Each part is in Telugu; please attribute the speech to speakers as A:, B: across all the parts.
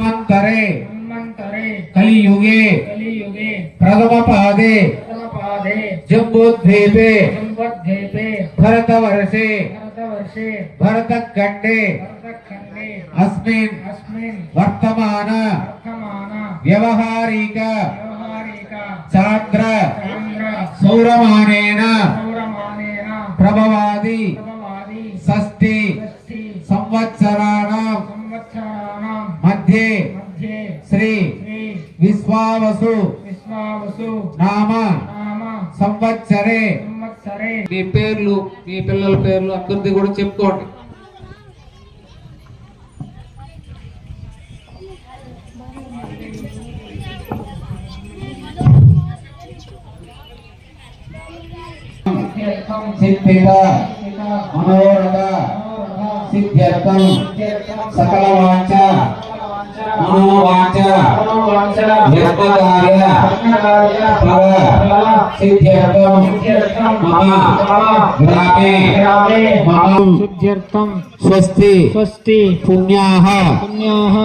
A: మన్మంతరే
B: మన్మంతరే
A: కలియుగే.
B: కలియుగే.
A: ప్రథమపాదే.
B: ప్రథమపాదే.
A: జంబోద్వీపే.
B: జంబోద్వీపే.
A: భరతవర్షే.
B: భరతవర్షే.
A: భరతఖండే.
B: భరతఖండే.
A: అస్మిన్.
B: వర్తమాన.
A: వర్తమాన.
B: చాంద్ర.
A: సౌరమానేన.
B: ప్రభవాది.
A: షష్ఠి.
B: సంవత్సరాణం.
A: మధ్యే
B: శ్రీ
A: విశ్వావసు మీ పేర్లు మీ పిల్లల పేర్లు అందరిది కూడా చెప్పుకోండి. సిద్ధిత మనోరథ సిద్ధ్యర్థం సకల
B: వాచ
A: निर्विघ्न
B: यत्नकार्य
A: स्वस्ति
B: स्वस्ति
A: पुण्याः
B: पुण्याः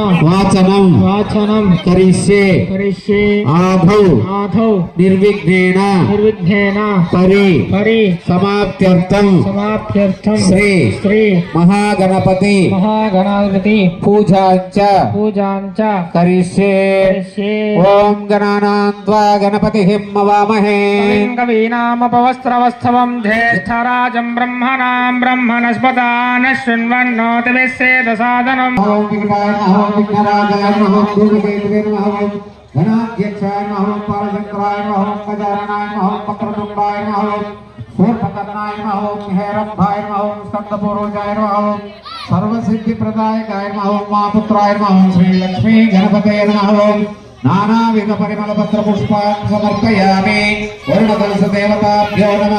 A: करिष्ये
B: करिष्ये
A: आधौ आधौ निर्विघ्नेन निर्विघ्नेन
B: परि परि श्री श्री महागणपति
A: महागणाधिपति पूजा च पूजा करिष्ये। ॐ गणानां त्वा गणपतिः मवामहे। कवीनामपवस्त्रवस्तवम् ज्येष्ठराजम् ब्रह्मणाम् ब्रह्मणस्पदानः शृण्वन्नो दिवेश्चेदसादनम् ॐ विघ्नराजाय धनाध्यक्षाय नमः। पालचक्राय नमः गजाननाय नमः पक्रतुण्डाय नमः सूर्पकर्णाय नमः हेरम्भाय नमः स्कन्दपूर्वजाय नमः। సర్వసిద్ధి ప్రదాయకాయ మాపుత్రాయ మహం శ్రీ లక్ష్మీ గణపతే నమః. నానావిధ పరిమళ పత్ర పుష్పాన్ సమర్పయామి వరుణ కలస దేవతాభ్యో నమ.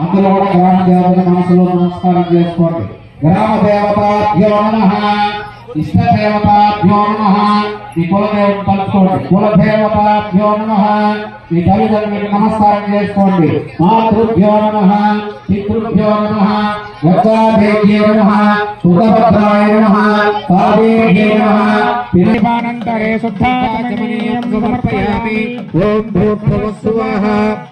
A: అందులో మనసులో నమస్కారం చేసుకోండి. గ్రామ దేవతాభ్యో నమ. ఇష్ట నమ ఈ కులదేవత తలుచుకోండి కుల నమ నమస్కారం చేసుకోండి. మాతృభ్యో నమ పితృభ్యో నమ వక్రాదేవ్యే నమ సుఖభద్రాయ నమ నమ.
B: శుద్ధాచమనీయం సమర్పయామి.
A: ఓం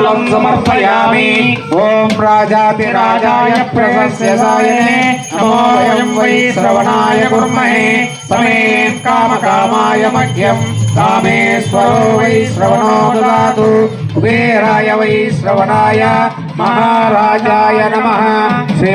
A: సువర్ణ తాంబూలం సమర్పయామి. ఓం రాజాతిరాజాయ ప్రశస్యసాయనే నమో వయం వై శ్రవణాయ కుర్మహే. సమే కామకామాయ మధ్యం. కామేశ్వరో వై శ్రవణో దదాతు కుబేరాయ వై శ్రవణాయ మహారాజాయ నమః. శ్రీ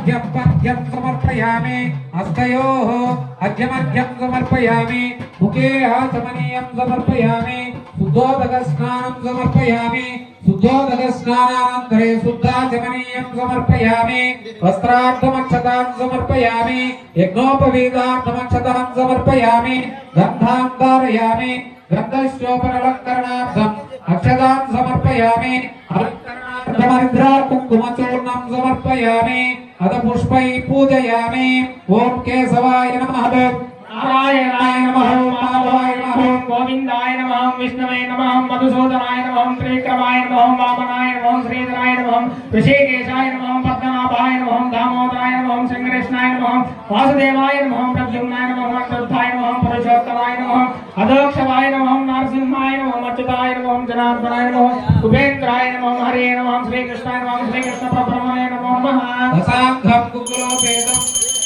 A: సమర్పయామి పాదయోః పాద్యం పద్యం సమర్పయామి హస్తయోః అర్ఘ్యమర్ఘ్యం సమర్పయామి ముఖే ఆచమనీయం సమర్పయామి శుద్ధోదక స్నానం సమర్పయామి శుద్ధోదక స్నానానంతరే శుద్ధాచమనీయం సమర్పయామి వస్త్రార్థమక్షతాన్ సమర్పయామి యజ్ఞోపవీతార్థమక్షతాన్ సమర్పయామి గంధాం ధారయామి గంధశ్యోపనలంకరణార్థం అక్షతాన్ సమర్పయామి అలంకరణార్థమరిద్రా కుంకుమచూర్ణం సమర్పయామి అద పుష్పై పూజయామి ఓం కేశవాయ నమః
B: నారాయణాయ నమః మాధవాయ నమః గోవిందాయ నమః విష్ణవే నమః మధుసూదనాయ నమః త్రివిక్రమాయ నమః వామనాయ నమః శ్రీధరాయ నమః దామోదాయ నమః శ్రీకృష్ణాయ నమః వాసుదేవాయ నమః ప్రద్యుమ్నాయ నమః అనిరుద్ధాయ నమః పురుషోత్తమాయ నమః అధోక్షవాయ నమః నరసింహాయ నమః అచ్యుతాయ నమః జనార్దనాయ నమః ఉపేంద్రాయ నమః హరే నమః శ్రీకృష్ణాయ నమః శ్రీకృష్ణ పరబ్రహ్మణే నమో నమః
A: రసాంగం కుకులోపేతం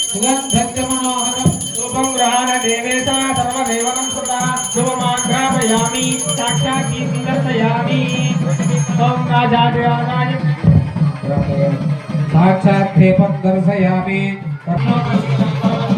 A: సుగంధజ్జ మనోహరం
B: శుభం గ్రహణ దేవేశ సర్వదేవనం సుతా శుభమాఘ్రాపయామి సాక్షాత్ దర్శయామి ఓం రాజాధిరాజాయ.
A: సాక్షాత్ దీపం దర్శయామి
B: ఓ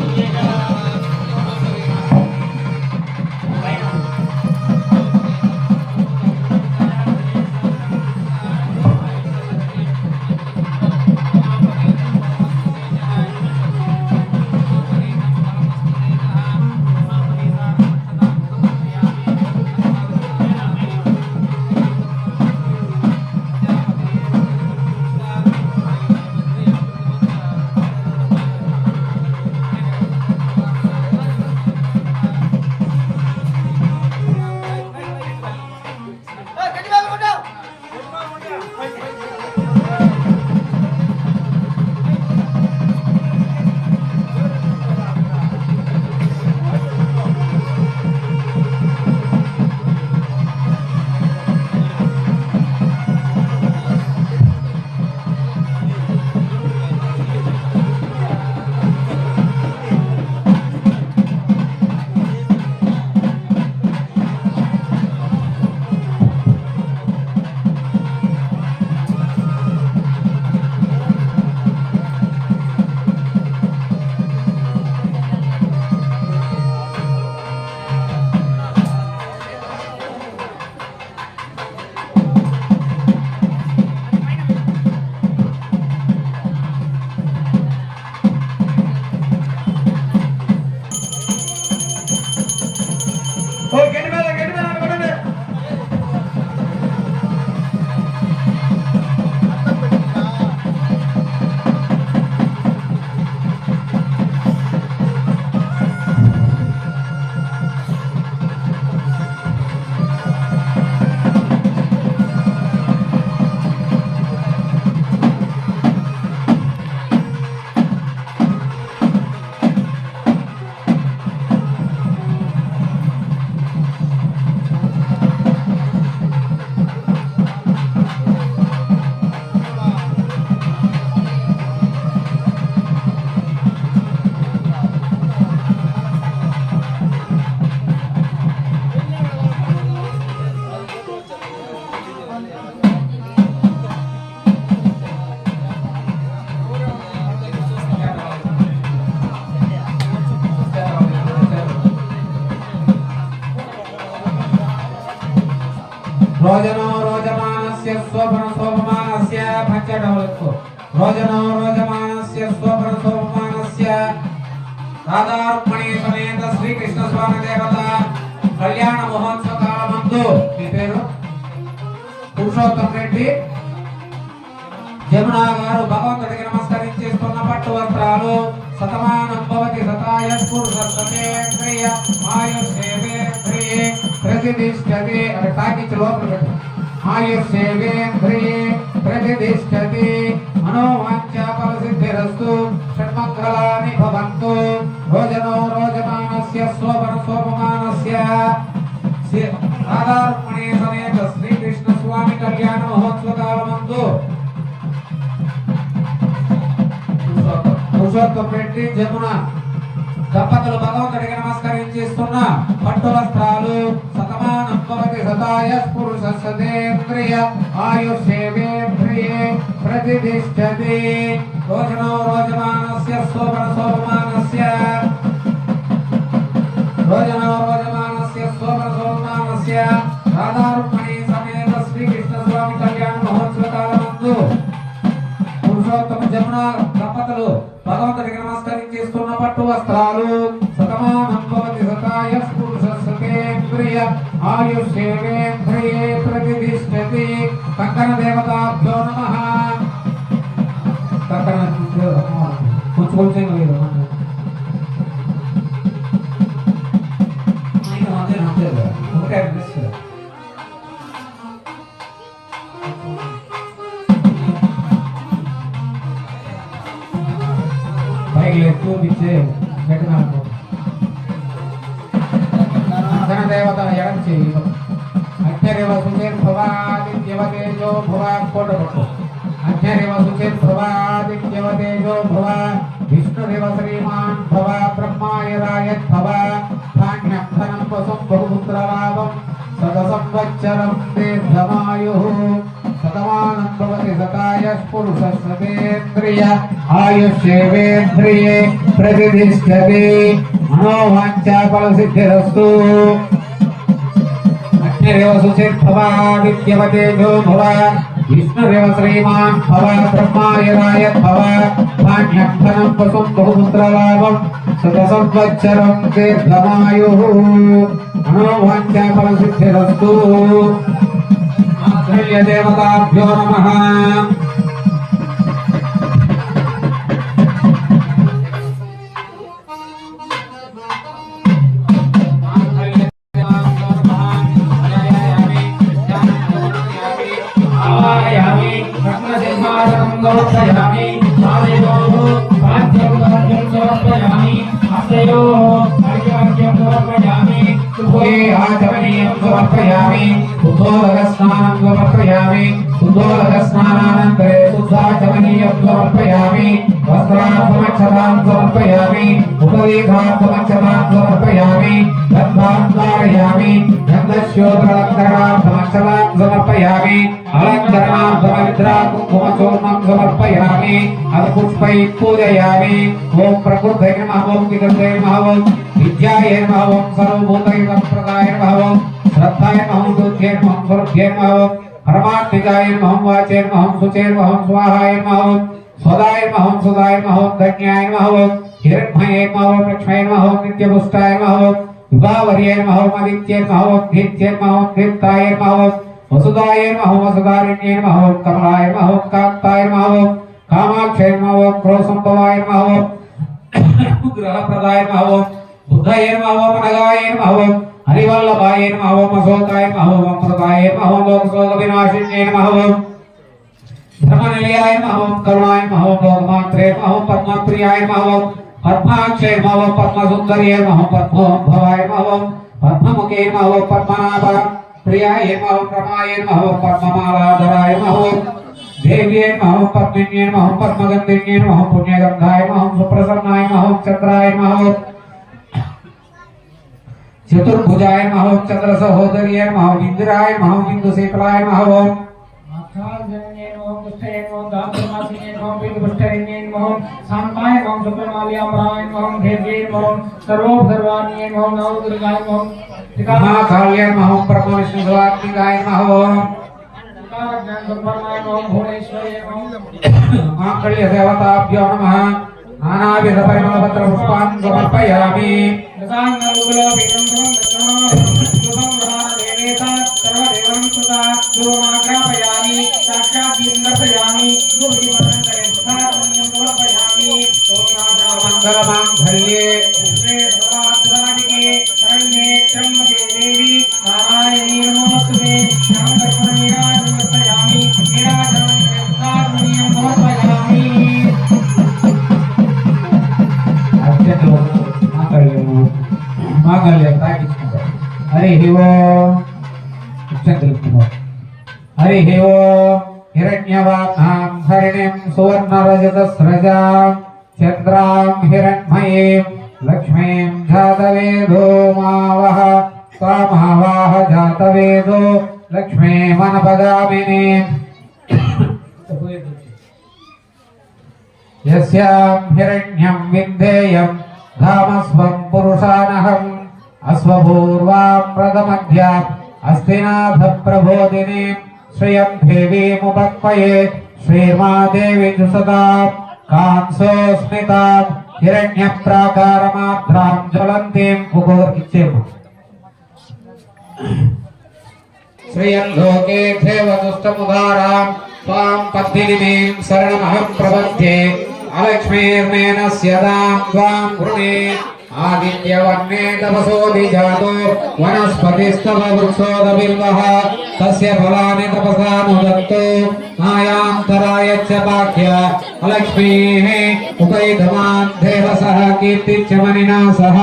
A: రాధారుక్మణి సమేత శ్రీకృష్ణ స్వామి దేవత కళ్యాణ మహోత్సవ కాలమందు మీ పేరు? పురుషోత్తం రెడ్డి. జమునా గారు భగవంతుడికి నమస్కరించేస్తున్న పట్టు వస్త్రాలు. సతమానం భవతి సతాయ పురుషేంద్రియ ఆయుషేంద్రియే ప్రతిష్టతి. అది తాకించి లోపల పెట్టు. ఆయుషేంద్రియే ప్రతిష్టతి. మనోవాంఛ ఫలసిద్ధిరస్తు. షణ్మంగళాని భవంతు. రోజనో రోజమానస్య స్వపన స్వపమానస్య శ్రీ- సమేత శ్రీకృష్ణ స్వామి కళ్యాణ మహోత్సవ కాలమందు పెట్టి రెడ్డి జమున దంపతులు భగవంతుడికి నమస్కరించిస్తున్న పట్టు వస్త్రాలు శతమానం భవతి శతాయ పురుష సదేంద్రియ ఆయు సేవేంద్రియే ప్రతిష్టది రోజనో రోజమానస్య శోభన శోభమానస్య పట్టు వస్త్రాలు సతమానం భవతి సతాయ పురుషేంద్రియ ఆయుష్యేంద్రియే ప్రతిష్టతి కంకణ దేవతాభ్యో నమ కంకణ కొంచెం కొంచెం లేదు అక్షరేవ సుచేన్ భవాదిత్యవతేజో భవ కోట కొట్టు అక్షరేవ సుచేన్ భవాదిత్యవతేజో భవ విష్ణుదేవ శ్రీమాన్ భవ బ్రహ్మాయరాయత్ భవ ధాన్యధనం వసం బహుపుత్రలాభం సద సంవత్సరం దీర్ఘమాయు శతమానం భవతి సతాయ పురుషస్యేంద్రియ ఆయుష్యేంద్రియే ప్రతిష్టతి. మనోవాంఛా విష్ణురేవ అగ్నిరేవ సుచిర్భవాదిత్యవతేజో భవ విష్ణురేవ శ్రీమాన్ భవ బ్రహ్మాయరాయ భవ ధాన్యధనం వసం బహుపుత్రలాభం శత సంవత్సరం దీర్ఘమాయు మనోవాంఛా ఫలసిద్ధిరస్తు ఆశ్రయ దేవతాభ్యో నమః శుద్ధోదక స్నానం సమర్పయామి శుద్ధోదక స్నానానంతరే శుద్ధాచమనీయం సమర్పయామి వస్త్రార్థమక్షతాం సమర్పయామి ఉపదీఘార్థమక్షతాం సమర్పయామి గంధాం ధారయామి సమర్పయామి అలంకరణార్థమవిద్రా కుంకుమచూర్ణం సమర్పయామి అల్పుష్పై పూజయామి ఓం ప్రకృతే నమః ఓం విగతే నమః ఓం విద్యాయ నమః ఓం సర్వభూతైవ ప్రదాయ నమః ఓం శ్రద్ధాయ నమః బుద్ధ్యై నమః స్వరూప్యై నమః ఓం పరమాత్మికాయ నమః వాచే నమః శుచే నమః స్వాహాయ నమః ఓం స్వదాయ నమః సుదాయ నమః ధన్యాయ నమః ఓం హిరణ్మయే నమః ఓం లక్ష్మీ నమః ఓం నిత్యపుష్టాయ నమః ఓం విభావర్యే నమః ఓం ఆదిత్యే నమః ఓం ధీత్యే నమః ఓం దీప్తాయ నమః ఓం వసుదాయ నమః ఓం వసుదారణ్యే నమః ఓం కమలాయ నమః ఓం కాంతాయ నమః ఓం కామాక్షయ నమః ఓం క్రోసంభవాయ నమః ఓం గ్రహప్రదాయ నమః ఓం బుద్ధాయ నమః ఓం అనగాయ నమః ఓం హరివల్లభాయ నమః ఓం అశోకాయ నమః ఓం అమృతాయ నమః ఓం లోకశోక వినాశిన్యే నమః ఓం ధర్మనిలయాయ నమః ఓం కరుణాయ నమః ఓం లోకమాత్రే నమః ఓం పద్మప్రియాయ నమః ఓం పద్మాక్షయ నమః ఓం పద్మసుందర్యే నమః ఓం పద్మోద్భవాయ నమః ఓం పద్మముఖే నమః ఓం పద్మనాభ ప్రియాయ నమః ఓం రమాయ నమః ఓం పద్మమాలాధరాయ నమః ఓం దేవ్యే నమః ఓం పద్మిన్యే నమః ఓం పద్మగంధిన్యే నమః ఓం పుణ్యగంధాయ నమః ఓం సుప్రసన్నాయ నమః ఓం చంద్రాయ నమః ఓం చతుర్భుజాయ నమః ఓం చంద్ర సహోదర్యే నమః ఓం ఇందిరాయ నమః ఓం ఇందు శీతలాయ నమః ఓం
B: ఆచార్యన్యే నమః పుష్టయే నమః
A: మాంగళ్య తాకించుకుంటారు. హరి ఓం అత్యంత హరి ఓం హిరణ్యవాహాం హరిణిం సువర్ణరజతస్రజాం చంద్రాం హిరణ్మయీం లక్ష్మీం జాతవేదో మావహ కామావాహ జాతవేదో లక్ష్మీ వనపగామిని యస్యాం హిరణ్యం విందేయం ధామస్వం పురుషానహం అశ్వపూర్వాం ప్రథమధ్యాం అస్తినాథ ప్రబోధిని శ్రియం దేవీముపక్వయే శ్రీమాదేవి జుసదా కాంసోస్మితాం హిరణ్య ప్రాకారమాత్రాం జ్వలంతీం కుకోర్ ఇచ్చేము శ్రియం లోకే దేవదుష్టముదారాం త్వాం अलक्ष्मीर्मेण स्यदां त्वां कृणे आदित्यवर्णे तपसो विजातो वनस्पतिस्तव वृक्षोदबिल्वः तस्य फलानि तपसा नुदत्तो मायान्तराय च पाठ्य अलक्ष्मीः उपैतमान्धेवसः कीर्तिच्यमनिना सह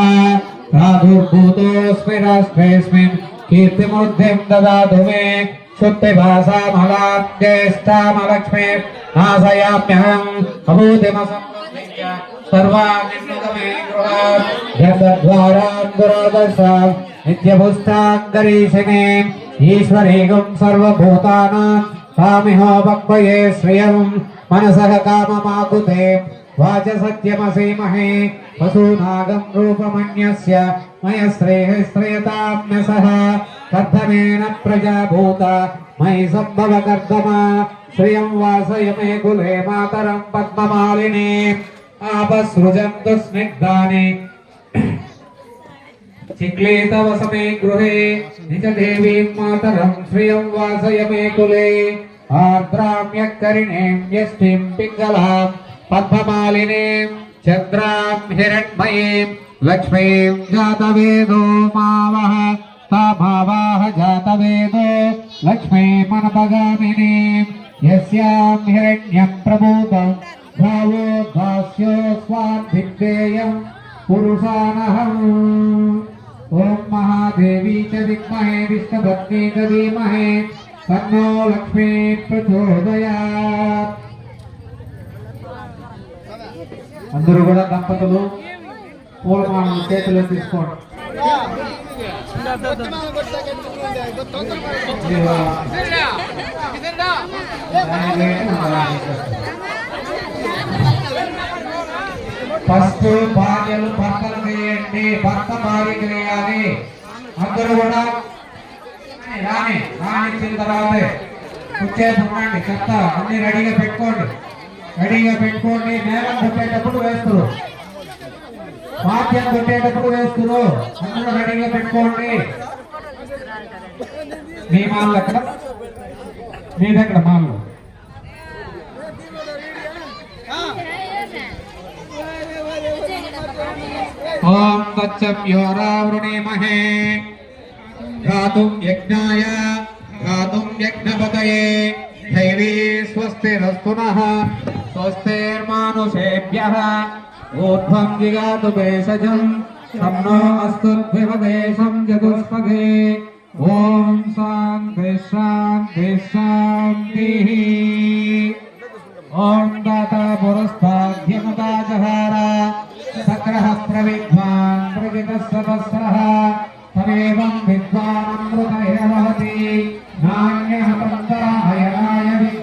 A: राधुर्भूतोऽस्मि राष्ट्रेऽस्मिन् कीर्तिमूर्धिं ददातु मे దదాతు మే శుద్ధిభాసామలాం జ్యేష్ఠామలక్ష్మే నాశయామ్యహం అభూతిమసంబుద్ధించ సర్వానిన్నుగమే గృహాత్ యద్వారాన్ గురోదర్శాం నిత్యపుష్టాంగరీషిణే ఈశ్వరీగం సర్వభూతానాం కామిహోపక్వయే శ్రియం మనసః వాచ సత్యమసీమహే పశూనాగం రూపమన్యస్య మయ శ్రేయ శ్రేయతామ్యసః కర్ధనేన ప్రజాభూత మయి సంభవ కర్దమా శ్రియం వాసయ మే కులే మాతరం పద్మమాలిని ఆపసృజంతు స్నిగ్ధాని చిక్లేతవసమే గృహే నిజ దేవీం మాతరం శ్రియం వాసయ మే కులే ఆర్ద్రామ్యకరిణేం యష్టిం పింగళాం పద్మమాలినీం చంద్రాం హిరణ్మయీం లక్ష్మీం జాతవేదో మావహ తాభావాహ జాతవేదో లక్ష్మీమనపగామినీం. యస్యాం హిరణ్యం ప్రబోధం భావో దాస్యో స్వాద్భిద్దేయం పురుషానహం. ఓం మహాదేవీ చ విద్మహే విష్ణుభక్తి చ ధీమహే తన్నో లక్ష్మీ ప్రచోదయాత్. అందరూ కూడా దంపతులు పూలమాలను చేతిలో తీసుకోండి. ఫస్ట్ భార్యలు భర్తలు చేయండి భర్త భార్యకి వేయాలి అందరూ కూడా రాని రానిచ్చిన తర్వాతే కూర్చేసుకున్నాండి చెత్త అన్ని రెడీగా పెట్టుకోండి. రెడీగా పెట్టుకోండి. నేలం కొట్టేటప్పుడు వేస్తారు. వాద్యం కొట్టేటప్పుడు వేస్తారు. అందరూ రెడీగా పెట్టుకోండి. మీ మాల్ ఎక్కడ? మీ దగ్గర మాల్లో ఓం తచ్చవ్యోరావృణీమహే గాతుం యజ్ఞాయ గాతుం యజ్ఞపతయే. దైవీ స్వస్తిరస్తు నః. स्वस्तेर्मानुषेभ्यः ऊर्ध्वं जिगातु भेषजम् शं नो अस्तुद्भिवदेशं चतुष्पथे ॐ शान्ति शान्ति, शान्तिः। ॐ दाता पुरस्ताद्यमुदा जहार सक्रः प्रविद्वान् प्रजितः सदस्रः तमेवं विद्वानमृतैरवहति नान्यः पन्ताहयनाय विद्वान्।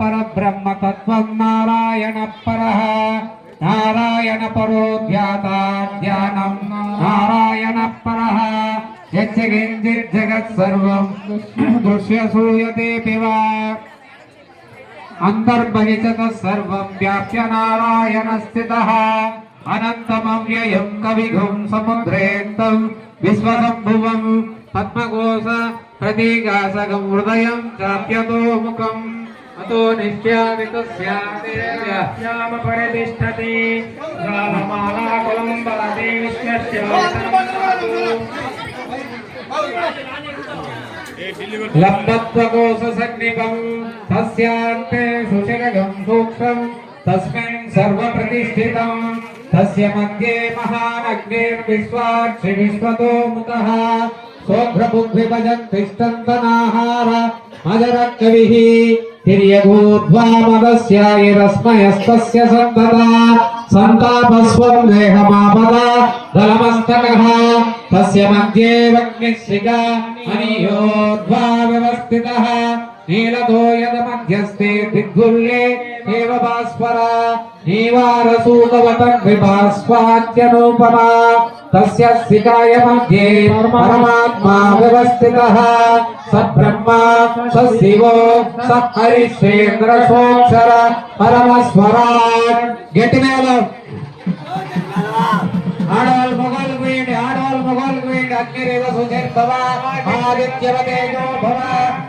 A: పరబ్రహ్మ తత్వం నారాయణ పర నారాయణ పరో ధ్యానం నారాయణ పర జగత్సర్వం దృశ్య శూయతే పివా అంతర్బహిషత సర్వం వ్యాప్య నారాయణ స్థిత అనంతమవ్యయం కవిగుం సముద్రేత్తం విశ్వసంభువం పద్మకోశ ప్రతీకాసగం హృదయం చాప్యతో ముఖం अतो नित्यावितस्यादेव्य
B: श्याम परितिष्ठति राममालाकुलं वरदे विश्वस्य
A: लम्बत्वकोशसन्निपं तस्यान्ते सुशिरगं सूक्ष्मं तस्मिन् सर्वप्रतिष्ठितं तस्य मध्ये महानग्निर्विश्वाक्षि विश्वतो मुखः सोघ्रबुद्धिभजन् तिष्ठन्तनाहार अजरकविः తిర్యగూర్ధ్వామదస్యాయ రస్మయస్తస్య సంతత సంతాపస్వం దేహమాపద దళమస్తకః. తస్య మధ్యే వగ్నిశ్రిక అనీయోర్ధ్వా వ్యవస్థితః నీలతో యదమధ్యస్థే దిగ్గుల్లే ఏవ భాస్వర. నీవారసూకవతం విభాస్వాత్యనూపమా. तस्य शिखाय मध्ये परमात्मा व्यवस्थितः स ब्रह्मा स शिवो स हरिश्चेन्द्र सोऽक्षर परमस्वराट् గట్టిమేళ ఆడవాళ్ళు మొగలు పోయండి ఆడవాళ్ళు మొగలు పోయండి అగ్నిరేవ సుజన్ భవ ఆదిత్యవతేజో భవ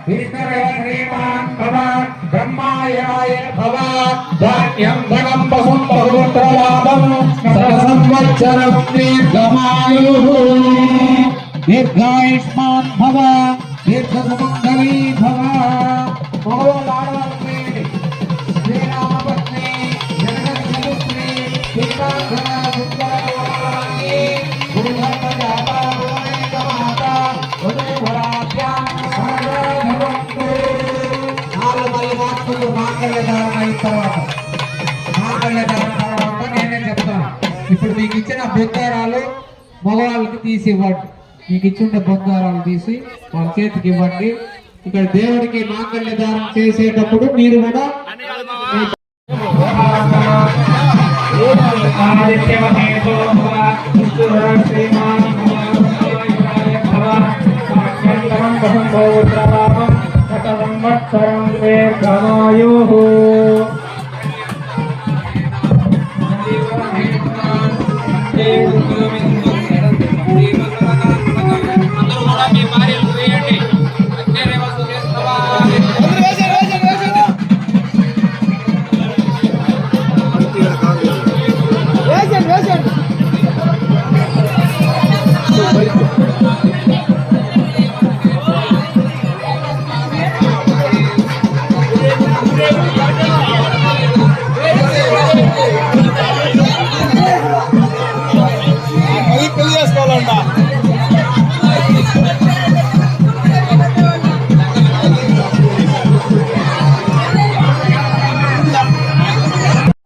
A: విష్ణురేవ శ్రీమాన్ భవ బ్రహ్మాయనాయ భవ ధాన్యం ధనం పశుం బహుపుత్రలాభం సత సంవత్సరం దీర్ఘమాయు దీర్ఘాయుష్మాన్ భవ అయిన తర్వాత. మాంగళ్య తర్వాత నేనే చెప్తాను ఇప్పుడు మీకు ఇచ్చిన బొంగారాలు మగవాళ్ళకి తీసి ఇవ్వండి. మీకు ఇచ్చిన బొంగారాలు తీసి వాళ్ళ చేతికి ఇవ్వండి. ఇక్కడ దేవుడికి మాంగళ్య దానం చేసేటప్పుడు మీరు కూడా
B: ఆదిత్యవతేజో భవ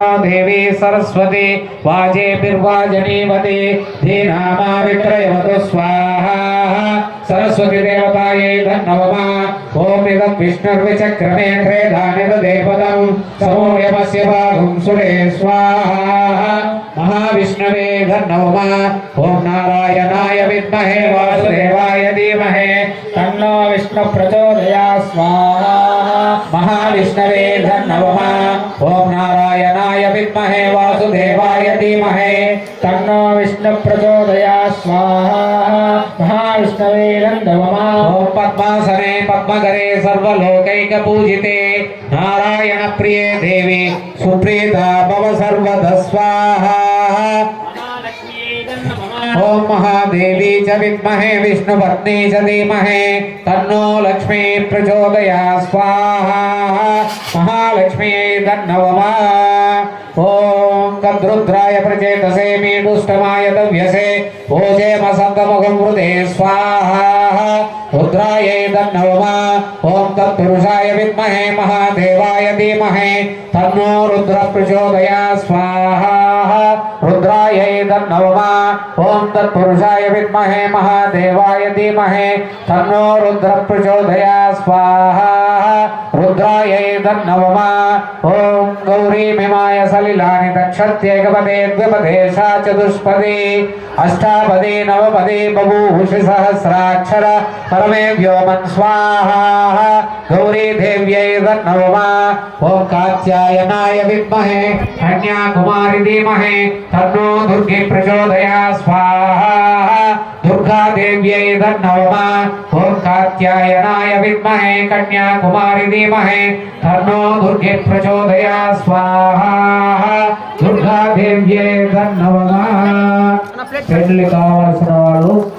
B: విష్ణురేవ శ్రీమాన్ భవ ధాన్యం బహుం బహుత్రలాభం శత సంవత్సరం దీర్ఘమాయుః
A: దేవి సరస్వతి దేవతాయే నమః ఓం ఇదం విష్ణుర్విచక్రమే క్రేదానిద దేవతం సమోయమస్య భాగం సురే స్వాహ. మహావిష్ణవే నమః ఓం నారాయణాయ విద్మహే వాసుదేవాయ ధీమహే
B: తన్నో విష్ణు ప్రచోదయా స్వాహ.
A: మహావిష్ణవే నమః ఓం నారాయణాయ విద్మహే వాసుదేవాయ ధీమహే
B: తన్నో విష్ణు ప్రచోదయా స్వాహ. మహావిష్ణవే ఓం
A: పద్మాసనే పద్మకరే సర్వలోకైక పూజితే నారాయణ ప్రియే దేవి సుప్రీత భవ సర్వద స్వాహ ఓం మహాదేవి च विद्महे विष्णुपत्नी च धीमहे, तन्नो लक्ष्मी प्रचोदयात् स्वाहा। महालक्ष्म्यै तन्नवमा ॐ तद्रुद्राय प्रचेतसे मीडुष्टमाय दव्यसे ओजे मसन्तमुखं हृदे स्वाहा। रुद्रायै तन्नवमा ॐ तत्पुरुषाय विद्महे, महादेवाय धीमहे, तन्नो रुद्र प्रचोदयात् स्वाहा। रुद्रायै तन्नवमा ॐ तत्पुरुषाय विद्महे महादेवाय धीमहे, तन्नो रुद्र प्रचोदयात् स्वाहा। रुद्रायै तन्नवमा ॐ गौरीमिमाय सलिलानि दक्षत्यैकपदे द्विपदे सा चतुष्पदी अष्टापदी नवपदी बभूषि सहस्राक्षर परमे व्योमन् स्वाहा। गौरी देव्यै तन्नवमा ॐ कात्यायनाय विद्महे, कन्याकुमारि धीमहे తన్నో దుర్గే ప్రచోదయా స్వాహా. దుర్గాదేవ్యై తన్నోమ. ఓం కాత్యాయనాయ విద్మహే కన్యాకుమారి ధీమహే. తన్నో దుర్గే ప్రచోదయా స్వాహా. దుర్గాదేవ్యై తన్నోమ. పెళ్ళి కావలసిన వాళ్ళు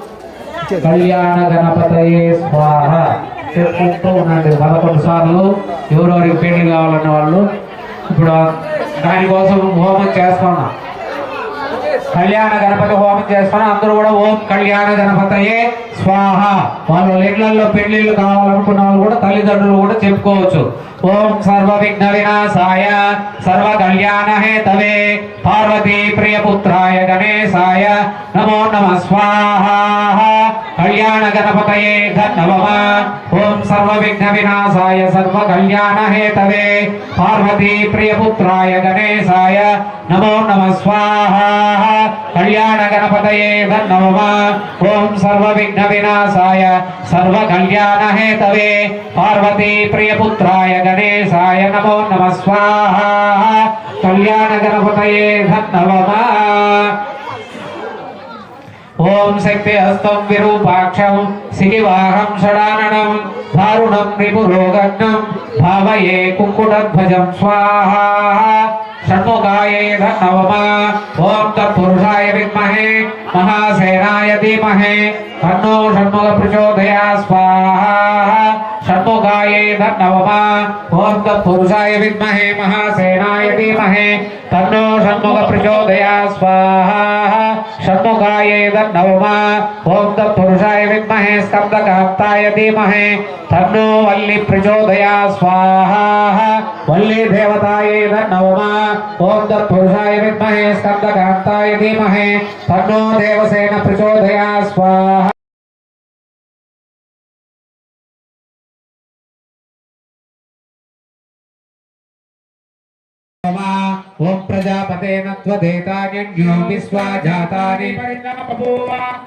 A: కళ్యాణ గణపతయే స్వాహా. చెప్పుకుంటూ ఉండండి. పదకొండు సార్లు ఎవరెవరికి పెళ్ళి కావాలన్న వాళ్ళు. ఇప్పుడు దానికోసం హోమం చేస్తున్నా కళ్యాణ గణపతి హోమం చేస్తున్నాం అందరూ కూడా ఓం కళ్యాణ గణపతయే స్వాహ. వాళ్ళ ఇళ్ళలో పెళ్ళిళ్ళు కావాలనుకున్న వాళ్ళు కూడా తల్లిదండ్రులు కూడా చెప్పుకోవచ్చు. ఓం సర్వ విఘ్న వినాశాయ సర్వ కళ్యాణ హేతవే పార్వతీ ప్రియపుత్రాయ గణేశాయ నమో నమ స్వాహ కళ్యాణ గణపతయే ధన్యవమ ఓం సర్వ విఘ్న వినాశాయ సర్వ కళ్యాణ హేతవే పార్వతీ ప్రియపుత్రాయ గణేశాయ నమో నమ స్వాహ కళ్యాణ గణపతయే ధన్యవమ ఓం సర్వ విఘ్న వినాశాయ సర్వ కళ్యాణ హేతవే పార్వతీ ప్రియపుత్రాయ గణేశాయ నమో నమ స్వాహ కళ్యాణ గణపతయే ధన్యవమ ఓం శక్తి హస్తం విరూపాక్షం శిగివాహం షడాననం దారుణం రిపురోగగ్నం భావయే కుంకుటధ్వజం స్వాహా షణ్ముఖాయే నవమ ఓం తత్పురుషాయ విద్మహే మహాసేనాయ ధీమహే తన్నో షణ్ముఖ ప్రచోదయా స్వాహా షణ్ముఖాయే నవమ ఓం తత్పురుషాయ విద్మహే మహాసేనాయ ధీమహే తన్నో షణ్ముఖ ప్రచోదయా స్వాహా షణ్ముఖాయే నవమ ఓం తత్పురుషాయ విద్మహే స్కందకాప్తాయ ధీమహే తన్నో వల్లి ప్రచోదయా స్వాహా వల్లి దేవతాయే నవమ ఓం తత్పురుషాయ విద్మహే స్కందకాప్తాయ ధీమహే తన్నో దేవసేన ప్రచోదయా ఓం ప్రజాపతేన త్వదేతాన్యో విశ్వా జాతాని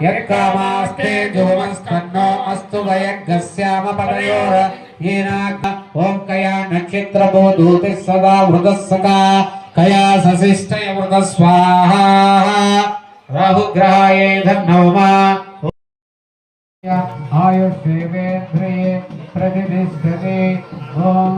A: యత్కామాస్తే జోమస్తన్నో అస్తు వయగ్గస్యామ పదయోర ఏనాగ్న ఓం కయా నక్షత్రమో దూతి సదా వృదస్సకా కయా సశిష్టయ వృద స్వాహ రాహుగ్రహాయే ధన్నౌమా ఆయుష్ ప్రతిష్టతి ఓం